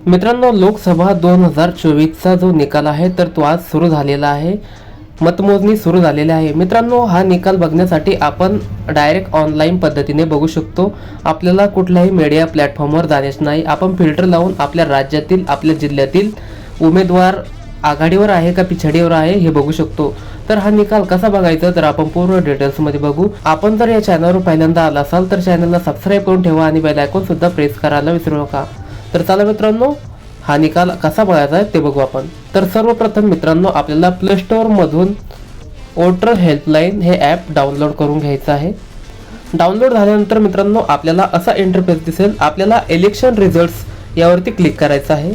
मित्रांनो लोकसभा दोन हजार चोवीसचा जो निकाल आहे तर तो आज सुरू झालेला आहे. मतमोजणी सुरू झालेली आहे. मित्रांनो हा निकाल बघण्यासाठी आपण डायरेक्ट ऑनलाईन पद्धतीने बघू शकतो. आपल्याला कुठल्याही मीडिया प्लॅटफॉर्मवर जाण्यास नाही. आपण फिल्टर लावून आपल्या राज्यातील आपल्या जिल्ह्यातील उमेदवार आघाडीवर आहे का पिछाडीवर आहे हे बघू शकतो. तर हा निकाल कसा बघायचा तर आपण पूर्ण डिटेल्समध्ये बघू. आपण जर या चॅनलवर पहिल्यांदा आला असाल तर चॅनलला सबस्क्राईब करून ठेवा आणि बेल आयकॉन सुद्धा प्रेस करायला विसरू नका. तर चला मित्रांनो हा निकाल कसा बघायचा आहे ते बघू आपण. तर सर्वप्रथम मित्रांनो आपल्याला प्ले स्टोअरमधून वोटर हेल्पलाईन हे ॲप डाउनलोड करून घ्यायचं आहे. डाउनलोड झाल्यानंतर मित्रांनो आपल्याला असा इंटरफेस दिसेल आपल्याला इलेक्शन रिझल्ट्स यावरती क्लिक करायचं आहे.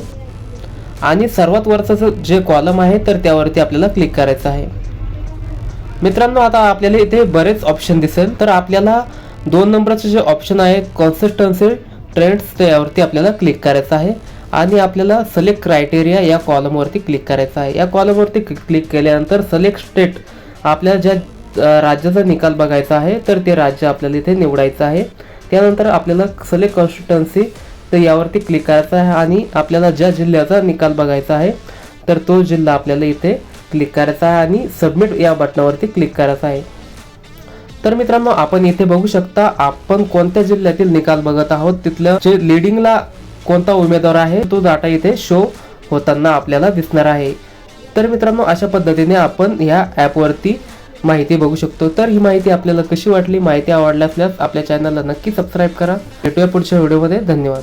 आणि सर्वात वरचं जे कॉलम आहे तर त्यावरती आपल्याला क्लिक करायचं आहे. मित्रांनो आता आपल्याला इथे बरेच ऑप्शन दिसेल तर आपल्याला दोन नंबरचे जे ऑप्शन आहे कॉन्सिस्टन्सी ट्रेंड्स त्यावरती आपल्याला क्लिक करायचं आहे. आणि आपल्याला सलेक्ट क्रायटेरिया या कॉलमवरती क्लिक करायचं आहे. या कॉलमवरती क्लिक केल्यानंतर सलेक्ट स्टेट आपल्या ज्या राज्याचा निकाल बघायचा आहे तर ते राज्य आपल्याला इथे निवडायचं आहे. त्यानंतर आपल्याला सलेक्ट कॉन्स्टिट्युन्सी तर यावरती क्लिक करायचं आहे आणि आपल्याला ज्या जिल्ह्याचा निकाल बघायचा आहे तर तो जिल्हा आपल्याला इथे क्लिक करायचा आहे आणि सबमिट या बटनावरती क्लिक करायचा आहे. तर मित्रांनो आपण इथे बघू शकता आपण कोणत्या जिल्ह्यातील निकाल बघत आहोत? तिथलं जे लिडिंगला कोणता उमेदवार आहे तो डाटा इथे शो होताना आपल्याला दिसणार आहे. तर मित्रांनो अशा पद्धतीने आपण ह्या ॲपवरती माहिती बघू शकतो. तर ही माहिती आपल्याला कशी वाटली? माहिती आवडल्या असल्यास आपल्या चॅनलला नक्की सबस्क्राईब करा. भेटूया पुढच्या व्हिडिओमध्ये धन्यवाद.